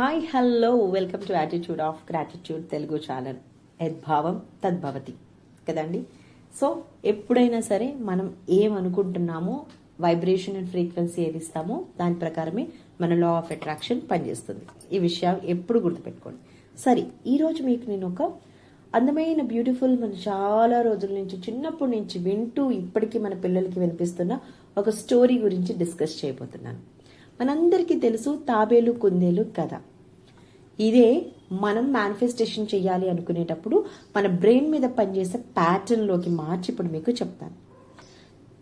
Hi hello welcome to attitude of gratitude Telugu channel యద్భావం తద్భవతి కదండి సో ఎప్పుడైనా సరే మనం ఏమనుకుంటున్నామో వైబ్రేషన్ అండ్ ఫ్రీక్వెన్సీ ఏది ఇస్తామో దాని ప్రకారమే మన లా ఆఫ్ అట్రాక్షన్ పనిచేస్తుంది. ఈ విషయాలు ఎప్పుడు గుర్తుపెట్టుకోండి. సరే ఈరోజు మీకు నేను ఒక అందమైన బ్యూటిఫుల్ మన చాలా రోజుల నుంచి చిన్నప్పటి నుంచి వింటూ ఇప్పటికీ మన పిల్లలకి వినిపిస్తున్న ఒక స్టోరీ గురించి డిస్కస్ చేయబోతున్నాను. మనందరికీ తెలుసు తాబేలు కుందేలు కథ. ఇదే మనం మేనిఫెస్టేషన్ చేయాలి అనుకునేటప్పుడు మన బ్రెయిన్ మీద పనిచేసే ప్యాటర్న్లోకి మార్చి ఇప్పుడు మీకు చెప్తాను.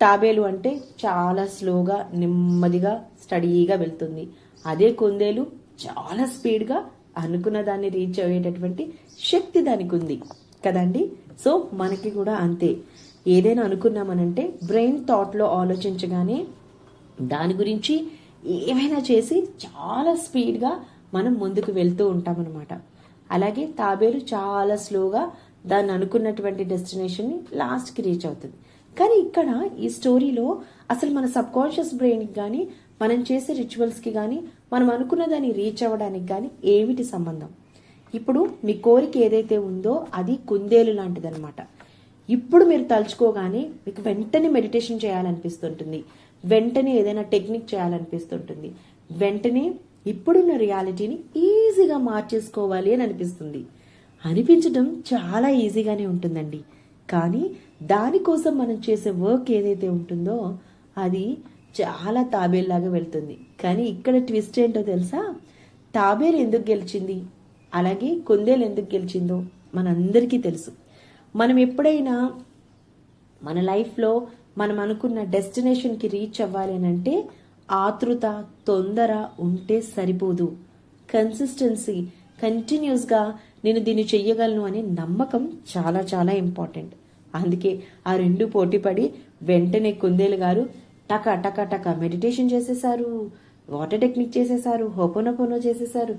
తాబేలు అంటే చాలా స్లోగా నెమ్మదిగా స్టడీగా వెళ్తుంది. అదే కుందేలు చాలా స్పీడ్గా అనుకున్న దాన్ని రీచ్ అయ్యేటటువంటి శక్తి దానికి ఉంది. కదండి? సో మనకి కూడా అంతే. ఏదైనా అనుకున్నామనంటే బ్రెయిన్ థాట్లో ఆలోచించగానే దాని గురించి ఏమైనా చేసి చాలా స్పీడ్గా మనం ముందుకు వెళ్తూ ఉంటామన్నమాట. అలాగే తాబేలు చాలా స్లోగా దాన్ని అనుకున్నటువంటి డెస్టినేషన్ని లాస్ట్కి రీచ్ అవుతుంది. కానీ ఇక్కడ ఈ స్టోరీలో అసలు మన సబ్ కాన్షియస్ బ్రెయిన్కి కానీ మనం చేసే రిచువల్స్కి కానీ మనం అనుకున్న దాన్ని రీచ్ అవ్వడానికి కానీ ఏమిటి సంబంధం? ఇప్పుడు మీ కోరిక ఏదైతే ఉందో అది కుందేలు లాంటిదనమాట ఇప్పుడు మీరు తలుచుకోగానే మీకు వెంటనే మెడిటేషన్ చేయాలనిపిస్తుంటుంది. వెంటనే ఏదైనా టెక్నిక్ చేయాలనిపిస్తుంటుంది. వెంటనే ఇప్పుడున్న రియాలిటీని ఈజీగా మార్చేసుకోవాలి అని అనిపిస్తుంది. అనిపించడం చాలా ఈజీగానే ఉంటుందండి. కానీ దానికోసం మనం చేసే వర్క్ ఏదైతే ఉంటుందో అది చాలా తాబేల్లాగా వెళ్తుంది. కానీ ఇక్కడ ట్విస్ట్ ఏంటో తెలుసా? తాబేలు ఎందుకు గెలిచింది? అలాగే కుందేలు ఎందుకు గెలిచిందో మనందరికీ తెలుసు. మనం ఎప్పుడైనా మన లైఫ్లో మనం అనుకున్న డెస్టినేషన్కి రీచ్ అవ్వాలి అని అంటే ఆతృత తొందర ఉంటే సరిపోదు. కన్సిస్టెన్సీ కంటిన్యూస్గా నేను దీన్ని చెయ్యగలను అనే నమ్మకం చాలా చాలా ఇంపార్టెంట్ అందుకే ఆ రెండు పోటీపడి వెంటనే కుందేలు గారు టక టక టక మెడిటేషన్ చేసేసారు వాటర్ టెక్నిక్ చేసేసారు హోపోనోపోనో చేసేసారు.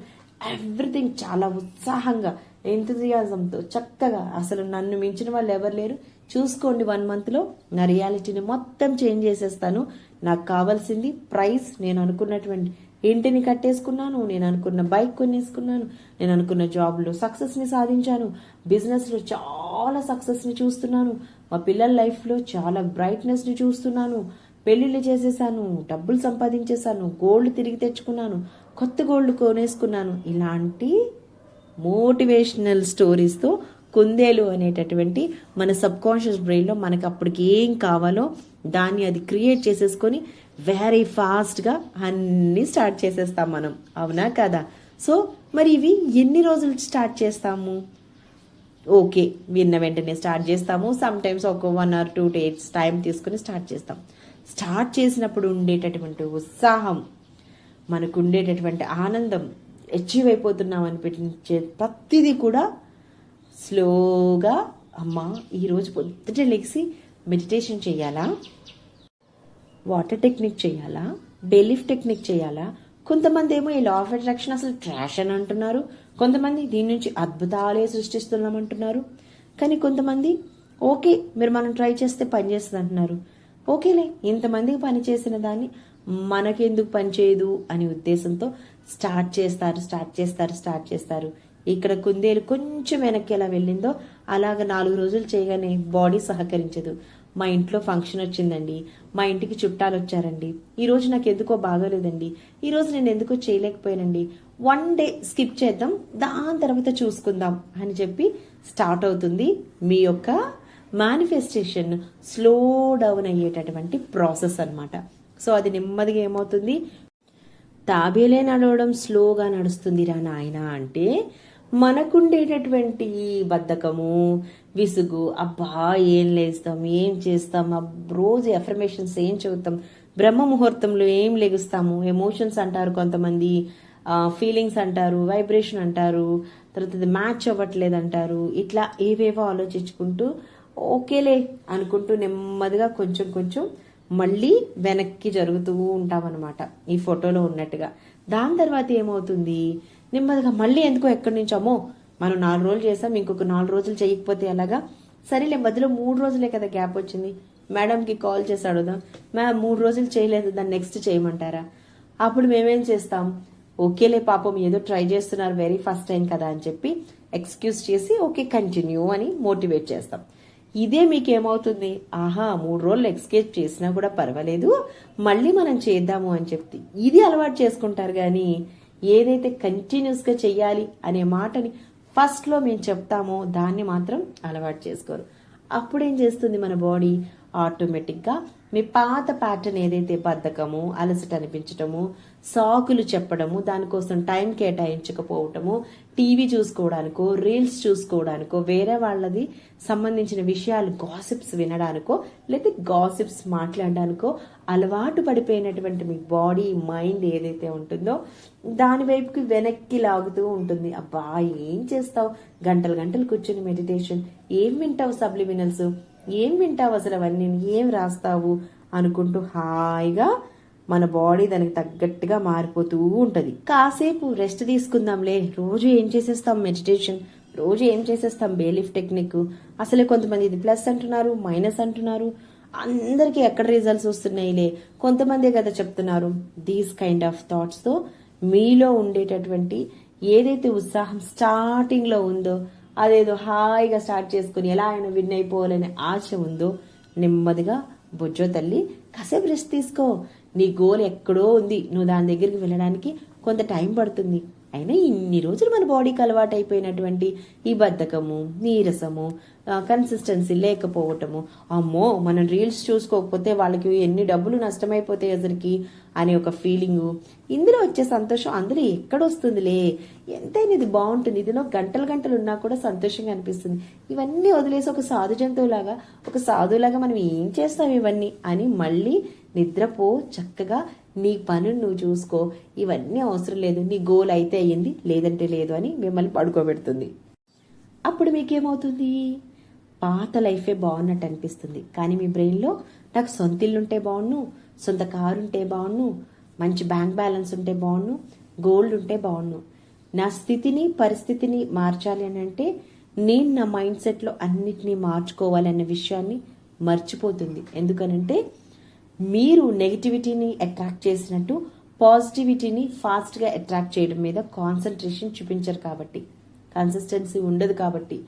ఎవ్రీథింగ్ చాలా ఉత్సాహంగా ఎంతజియాజంతో చక్కగా. అసలు నన్ను మించిన వాళ్ళు ఎవరు లేరు. చూసుకోండి వన్ మంత్లో నా రియాలిటీని మొత్తం చేంజ్ చేసేస్తాను. నాకు కావాల్సింది ప్రైస్. నేను అనుకున్నటువంటి ఇంటిని కట్టేసుకున్నాను నేను అనుకున్న బైక్ కొనేసుకున్నాను నేను అనుకున్న జాబ్లో సక్సెస్ని సాధించాను బిజినెస్లో చాలా సక్సెస్ని చూస్తున్నాను మా పిల్లల లైఫ్లో చాలా బ్రైట్నెస్ని చూస్తున్నాను పెళ్ళిళ్ళు చేసేసాను డబ్బులు సంపాదించేశాను గోల్డ్ తిరిగి తెచ్చుకున్నాను కొత్త గోల్డ్ కొనేసుకున్నాను. ఇలాంటి మోటివేషనల్ స్టోరీస్తో కుందేలు అనేటటువంటి మన సబ్ కాన్షియస్ బ్రెయిన్లో మనకు అప్పటికి ఏం కావాలో దాన్ని అది క్రియేట్ చేసేసుకొని వెరీ ఫాస్ట్గా అన్నీ స్టార్ట్ చేసేస్తాం మనం. అవునా కదా? సో మరి ఇవి ఎన్ని రోజులు స్టార్ట్ చేస్తాము? ఓకే విన్న వెంటనే స్టార్ట్ చేస్తాము. సమ్ టైమ్స్ ఒక one or two days time తీసుకుని స్టార్ట్ చేస్తాం. స్టార్ట్ చేసినప్పుడు ఉండేటటువంటి ఉత్సాహం మనకు ఉండేటటువంటి ఆనందం అచీవ్ అయిపోతున్నాం అనిపించే ప్రతిదీ కూడా స్లోగా అమ్మ ఈరోజు పొద్దుటే లెగిసి మెడిటేషన్ చేయాలా? వాటర్ టెక్నిక్ చేయాలా? డెలిఫ్ టెక్నిక్ చేయాలా? కొంతమంది ఏమో ఈ లా ఆఫ్ అట్రాక్షన్ అసలు ట్రాష్ అని అంటున్నారు. కొంతమంది దీని నుంచి అద్భుతాలే సృష్టిస్తున్నామంటున్నారు కానీ కొంతమంది ఓకే మీరు మనం ట్రై చేస్తే పని చేస్తుంది అంటున్నారు. ఓకేలే ఇంతమందికి పని చేసిన దాన్ని మనకెందుకు పని చేయదు అనే ఉద్దేశంతో స్టార్ట్ చేస్తారు స్టార్ట్ చేస్తారు స్టార్ట్ చేస్తారు. ఇక్కడ కుందేలు కొంచెం వెనక్కి ఎలా వెళ్ళిందో అలాగ నాలుగు రోజులు చేయగానే బాడీ సహకరించదు. మా ఇంట్లో ఫంక్షన్ వచ్చిందండి. మా ఇంటికి చుట్టాలు వచ్చారండి. ఈరోజు నాకు ఎందుకో బాగోలేదండి. ఈరోజు నేను ఎందుకో చేయలేకపోయానండి. వన్ డే స్కిప్ చేద్దాం. దాని తర్వాత చూసుకుందాం అని చెప్పి స్టార్ట్ అవుతుంది మీ యొక్క మేనిఫెస్టేషన్ స్లో డౌన్ అయ్యేటటువంటి ప్రాసెస్ అన్నమాట. సో అది నెమ్మదిగా ఏమవుతుంది? తాబేలే నడవడం స్లోగా నడుస్తుంది రా నాయన అంటే మనకుండేటటువంటి బద్ధకము విసుగు అబ్బా ఏం లేస్తాం ఏం చేస్తాం రోజు ఎఫర్మేషన్స్ ఏం చదువుతాం బ్రహ్మ ముహూర్తంలో ఏం లెగుస్తాము ఎమోషన్స్ అంటారు కొంతమంది ఫీలింగ్స్ అంటారు వైబ్రేషన్ అంటారు తర్వాత మ్యాచ్ అవ్వట్లేదు అంటారు ఇట్లా ఏవేవో ఆలోచించుకుంటూ ఓకేలే అనుకుంటూ నెమ్మదిగా కొంచెం కొంచెం మళ్ళీ వెనక్కి జరుగుతూ ఉంటామన్నమాట ఈ ఫోటోలో ఉన్నట్టుగా. దాని తర్వాత ఏమవుతుంది? నెమ్మదిగా మళ్ళీ ఎందుకో ఎక్కడి నుంచామో అమ్మో మనం నాలుగు రోజులు చేసాం ఇంకొక నాలుగు రోజులు చేయకపోతే ఎలాగా? సరేలే మధ్యలో మూడు రోజులే కదా గ్యాప్ వచ్చింది. మేడంకి కాల్ చేసి అడుగుదాం. మ్యామ్ మూడు రోజులు చేయలేదు దాన్ని నెక్స్ట్ చేయమంటారా? అప్పుడు మేమేం చేస్తాం? ఓకేలే పాపం ఏదో ట్రై చేస్తున్నారు వెరీ ఫస్ట్ టైం కదా అని చెప్పి ఎక్స్క్యూజ్ చేసి ఓకే కంటిన్యూ అని మోటివేట్ చేస్తాం. ఇదే మీకు ఏమవుతుంది ఆహా మూడు రోజులు ఎక్స్కేప్ చేసినా కూడా పర్వాలేదు మళ్ళీ మనం చేద్దాము అని చెప్తే ఇది అలవాటు చేసుకుంటారు కానీ ఏదైతే కంటిన్యూస్గా చెయ్యాలి అనే మాటని ఫస్ట్లో మేము చెప్తామో దాన్ని మాత్రం అలవాటు చేసుకోరు. అప్పుడేం చేస్తుంది మన బాడీ ఆటోమేటిక్గా మీ పాత ప్యాటర్న్ ఏదైతే బద్ధకము అలసట అనిపించటము సాకులు చెప్పడము దానికోసం టైం కేటాయించకపోవటము టీవీ చూసుకోవడానికో రీల్స్ చూసుకోవడానికో వేరే వాళ్ళది సంబంధించిన విషయాలు గాసిప్స్ వినడానికో లేదా గాసిప్స్ మాట్లాడడానికో అలవాటు పడిపోయినటువంటి మీ బాడీ మైండ్ ఏదైతే ఉంటుందో దాని వైపుకి వెనక్కి లాగుతూ ఉంటుంది. అబ్బా ఏం చేస్తావు? గంటలు గంటలు కూర్చుని మెడిటేషన్ ఏం వింటావు సబ్లిమినల్స్ ఏం వింటావు అసలు అవన్నీ? ఏం రాస్తావు? అనుకుంటూ హాయిగా మన బాడీ దానికి తగ్గట్టుగా మారిపోతూ ఉంటుంది. కాసేపు రెస్ట్ తీసుకుందాంలే. రోజు ఏం చేసేస్తాం? మెడిటేషన్. రోజు ఏం చేసేస్తాం? Belief technique. అసలే కొంతమంది ఇది ప్లస్ అంటున్నారు మైనస్ అంటున్నారు. అందరికీ ఎక్కడ రిజల్ట్స్ వస్తున్నాయిలే? కొంతమందే కదా చెప్తున్నారు. దీస్ కైండ్ ఆఫ్ థాట్స్తో మీలో ఉండేటటువంటి ఏదైతే ఉత్సాహం స్టార్టింగ్లో ఉందో అదేదో హాయిగా స్టార్ట్ చేసుకుని ఎలా ఆయన విన్ అయిపోవాలనే ఆశ ఉందో నెమ్మదిగా బొజ్జో తల్లి కాసేపు రెస్ట్ తీసుకో. నీ గోల్ ఎక్కడో ఉంది. నువ్వు దాని దగ్గరికి వెళ్ళడానికి కొంత టైం పడుతుంది. అయినా ఇన్ని రోజులు మన బాడీకి అలవాటైపోయినటువంటి ఈ బద్ధకము నీరసము కన్సిస్టెన్సీ లేకపోవటము అమ్మో మనం రీల్స్ చూసుకోకపోతే వాళ్ళకి ఎన్ని డబ్బులు నష్టమైపోతాయి అసలుకి అనే ఒక ఫీలింగు ఇందులో వచ్చే సంతోషం అందులో ఎక్కడొస్తుందిలే? ఎంతైనా ఇది బాగుంటుంది. ఇదిలో గంటలు గంటలు ఉన్నా కూడా సంతోషంగా అనిపిస్తుంది. ఇవన్నీ వదిలేసి ఒక సాధు జంతువులాగా ఒక సాధువులాగా మనం ఏం చేస్తాం ఇవన్నీ అని మళ్ళీ నిద్రపో చక్కగా నీ పనులు నువ్వు చూసుకో ఇవన్నీ అవసరం లేదు నీ గోల్ అయితే అయ్యింది లేదంటే లేదు అని మిమ్మల్ని పడుకోబెడుతుంది. అప్పుడు మీకేమవుతుంది? పాత లైఫే బాగున్నట్టు అనిపిస్తుంది. కానీ మీ బ్రెయిన్లో నాకు సొంత ఇల్లు ఉంటే బాగుండు సొంత కారు ఉంటే బాగున్ను మంచి బ్యాంక్ బ్యాలెన్స్ ఉంటే బాగున్ను గోల్డ్ ఉంటే బాగున్ను. నా స్థితిని పరిస్థితిని మార్చాలి అని అంటే నేను నా మైండ్ సెట్లో అన్నిటినీ మార్చుకోవాలన్న విషయాన్ని మర్చిపోతుంది. ఎందుకనంటే మీరు నెగిటివిటీని అట్రాక్ట్ చేసినట్టు పాజిటివిటీని ఫాస్ట్గా అట్రాక్ట్ చేయడం మీద కాన్సన్ట్రేషన్ చూపించరు కాబట్టి. కన్సిస్టెన్సీ ఉండదు కాబట్టి.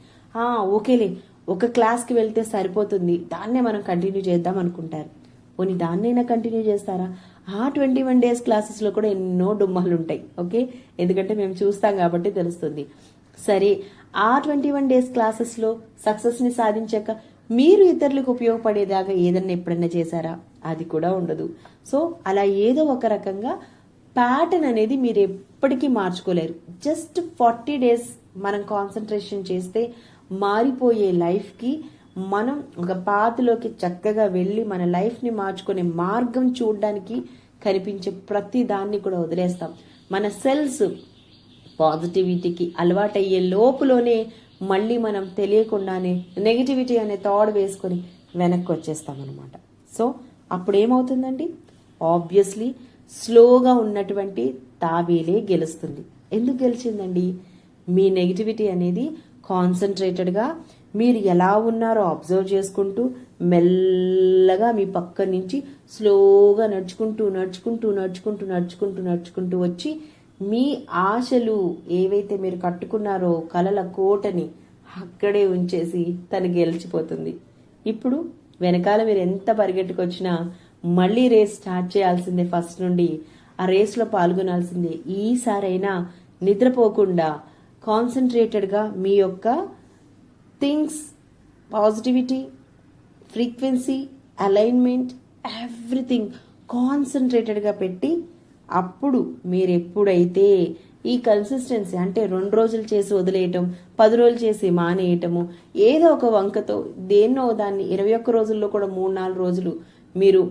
ఓకేలే. ఒక క్లాస్కి వెళ్తే సరిపోతుంది. దాన్నే మనం కంటిన్యూ చేద్దాం అనుకుంటారు. పోనీ దాన్నైనా కంటిన్యూ చేస్తారా? ఆ ట్వంటీ వన్ డేస్ క్లాసెస్లో కూడా ఎన్నో డుమ్మాలు ఉంటాయి. ఓకే? ఎందుకంటే మేము చూస్తాం కాబట్టి తెలుస్తుంది. సరే ఆ ట్వంటీ వన్ డేస్ క్లాసెస్లో సక్సెస్ని సాధించాక మీరు ఇతరులకు ఉపయోగపడేదాకా ఏదన్నా ఎప్పుడన్నా చేశారా? అది కూడా ఉండదు. సో అలా ఏదో ఒక రకంగా ప్యాటర్న్ అనేది మీరు ఎప్పటికీ మార్చుకోలేరు. జస్ట్ ఫార్టీ డేస్ మనం కాన్సన్ట్రేషన్ చేస్తే మారిపోయే లైఫ్కి మనం ఒక పాతలోకి చక్కగా వెళ్ళి మన లైఫ్ని మార్చుకునే మార్గం చూడడానికి కనిపించే ప్రతి దాన్ని కూడా వదిలేస్తాం. మన సెల్స్ పాజిటివిటీకి అలవాటయ్యే లోపులోనే మళ్ళీ మనం తెలియకుండానే నెగిటివిటీ అనే థాడ్ వేసుకొని వెనక్కి వచ్చేస్తామన్నమాట. సో అప్పుడు ఏమవుతుందండి ఆబ్వియస్లీ స్లోగా ఉన్నటువంటి తాబేలే గెలుస్తుంది. ఎందుకు గెలిచిందండి? మీ నెగిటివిటీ అనేది కాన్సన్ట్రేటెడ్గా మీరు ఎలా ఉన్నారో అబ్జర్వ్ చేసుకుంటూ మెల్లగా మీ పక్క నుంచి స్లోగా నడుచుకుంటూ నడుచుకుంటూ నడుచుకుంటూ నడుచుకుంటూ నడుచుకుంటూ వచ్చి మీ ఆశలు ఏవైతే మీరు కట్టుకున్నారో కలల కోటని అక్కడే ఉంచేసి తను గెలిచిపోతుంది. ఇప్పుడు వెనకాల మీరు ఎంత పరిగెట్టుకొచ్చినా మళ్ళీ రేస్ స్టార్ట్ చేయాల్సిందే ఫస్ట్ నుండి. ఆ రేస్లో పాల్గొనాల్సిందే. ఈసారైనా నిద్రపోకుండా కాన్సన్ట్రేటెడ్గా మీ యొక్క things positivity frequency alignment everything కాన్సన్ట్రేటెడ్గా పెట్టి అప్పుడు మీరు ఎప్పుడైతే ఈ కన్సిస్టెన్సీ అంటే రెండు రోజులు చేసి వదిలేయటం పది రోజులు చేసి మానేయటము ఏదో ఒక వంకతో దేన్నో దాన్ని ఇరవై ఒక్క రోజుల్లో కూడా మూడు నాలుగు రోజులు మీరు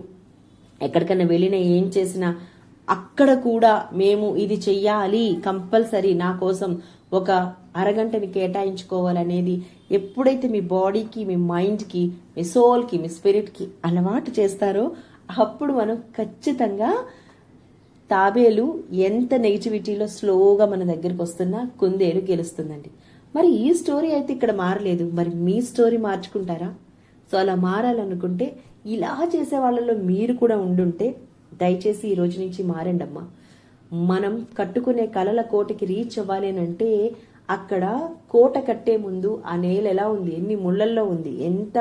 ఎక్కడికైనా వెళ్ళినా ఏం చేసినా అక్కడ కూడా మేము ఇది చెయ్యాలి కంపల్సరీ నా కోసం ఒక అరగంటని కేటాయించుకోవాలనేది ఎప్పుడైతే మీ బాడీకి మీ మైండ్కి మీ సోల్కి మీ స్పిరిట్కి అలవాటు చేస్తారో అప్పుడు మనం ఖచ్చితంగా తాబేలు ఎంత నెగిటివిటీలో స్లోగా మన దగ్గరికి వస్తున్నా కుందేలు గెలుస్తుందండి. మరి ఈ స్టోరీ అయితే ఇక్కడ మారలేదు. మరి మీ స్టోరీ మార్చుకుంటారా? సో అలా మారాలనుకుంటే ఇలా చేసే వాళ్ళలో మీరు కూడా ఉండుంటే దయచేసి ఈ రోజు నుంచి మారండి అమ్మా. మనం కట్టుకునే కలల కోటకి రీచ్ అవ్వాలి అని అంటే అక్కడ కోట కట్టే ముందు ఆ నేల ఎలా ఉంది? ఎన్ని ముళ్ళల్లో ఉంది? ఎంత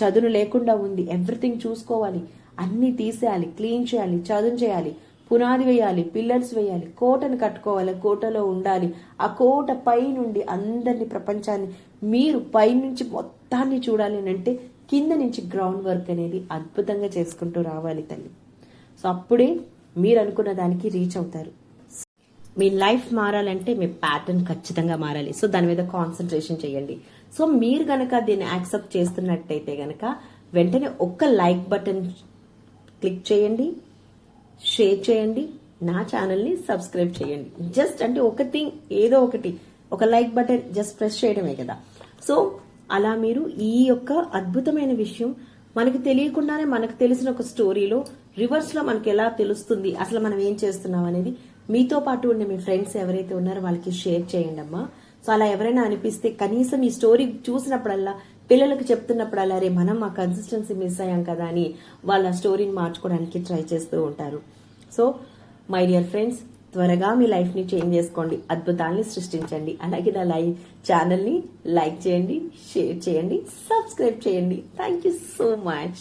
చదును లేకుండా ఉంది? ఎవ్రీథింగ్ చూసుకోవాలి. అన్ని తీసేయాలి క్లీన్ చేయాలి చదును చేయాలి. పునాది వేయాలి పిల్లర్స్ వేయాలి కోటను కట్టుకోవాలి కోటలో ఉండాలి. ఆ కోట పై నుండి అందరిని ప్రపంచాన్ని మీరు పై నుంచి మొత్తాన్ని చూడాలి అని అంటే కింద నుంచి గ్రౌండ్ వర్క్ అనేది అద్భుతంగా చేసుకుంటూ రావాలి తల్లి. సో అప్పుడే మీరు అనుకున్న దానికి రీచ్ అవుతారు. మీ లైఫ్ మారాలంటే మీ ప్యాటర్న్ ఖచ్చితంగా మారాలి. సో దాని మీద కాన్సన్ట్రేషన్ చేయండి. సో మీరు గనక దీన్ని యాక్సెప్ట్ చేస్తున్నట్టయితే గనక వెంటనే ఒక్క లైక్ బటన్ క్లిక్ చేయండి. షేర్ చేయండి. నా ఛానల్ని సబ్స్క్రైబ్ చేయండి. జస్ట్ అంటే ఒక థింగ్ ఏదో ఒకటి ఒక లైక్ బటన్ జస్ట్ ప్రెస్ చేయడమే కదా. సో అలా మీరు ఈ యొక్క అద్భుతమైన విషయం మనకు తెలియకుండానే మనకు తెలిసిన ఒక స్టోరీలో రివర్స్లో మనకు మనకి ఎలా తెలుస్తుంది అసలు మనం ఏం చేస్తున్నాం అనేది మీతో పాటు ఉండే మీ ఫ్రెండ్స్ ఎవరైతే ఉన్నారో వాళ్ళకి షేర్ చేయండి అమ్మా సో అలా ఎవరైనా అనిపిస్తే కనీసం ఈ స్టోరీ చూసినప్పుడల్లా పిల్లలకు చెప్తున్నప్పుడు అలారే మనం ఆ కన్సిస్టెన్సీ మిస్ అయ్యాం కదా అని వాళ్ళ స్టోరీని మార్చుకోవడానికి ట్రై చేస్తూ ఉంటారు. సో మై డియర్ ఫ్రెండ్స్ త్వరగా మీ లైఫ్ని చేంజ్ చేసుకోండి. అద్భుతాలని సృష్టించండి. అలాగే నా లైవ్ ఛానల్ని లైక్ చేయండి షేర్ చేయండి సబ్స్క్రైబ్ చేయండి. Thank you so much